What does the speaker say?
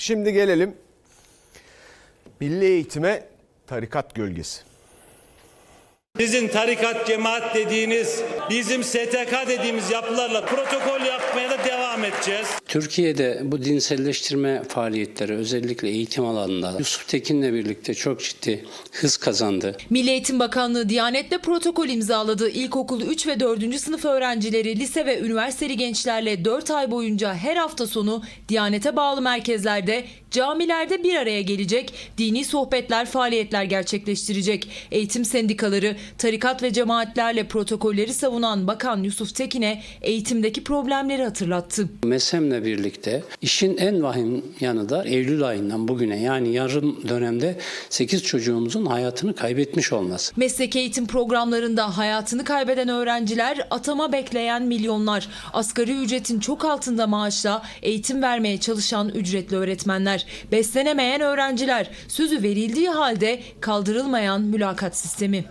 şimdi gelelim milli eğitime tarikat gölgesi. Sizin tarikat, cemaat dediğiniz, bizim STK dediğimiz yapılarla protokol yapmaya da devam edeceğiz. Türkiye'de bu dinselleştirme faaliyetleri özellikle eğitim alanında Yusuf Tekin'le birlikte çok ciddi hız kazandı. Milli Eğitim Bakanlığı Diyanet'le protokol imzaladı. İlkokul 3 ve 4. sınıf öğrencileri lise ve üniversiteli gençlerle 4 ay boyunca her hafta sonu Diyanet'e bağlı merkezlerde, camilerde bir araya gelecek, dini sohbetler, faaliyetler gerçekleştirecek. Eğitim sendikaları, tarikat ve cemaatlerle protokolleri savunan Bakan Yusuf Tekin'e eğitimdeki problemleri hatırlattı. MESEM'le birlikte işin en vahim yanı da Eylül ayından bugüne yani yarım dönemde 8 çocuğumuzun hayatını kaybetmiş olması. Meslek eğitim programlarında hayatını kaybeden öğrenciler, atama bekleyen milyonlar, asgari ücretin çok altında maaşla eğitim vermeye çalışan ücretli öğretmenler, beslenemeyen öğrenciler, sözü verildiği halde kaldırılmayan mülakat sistemi.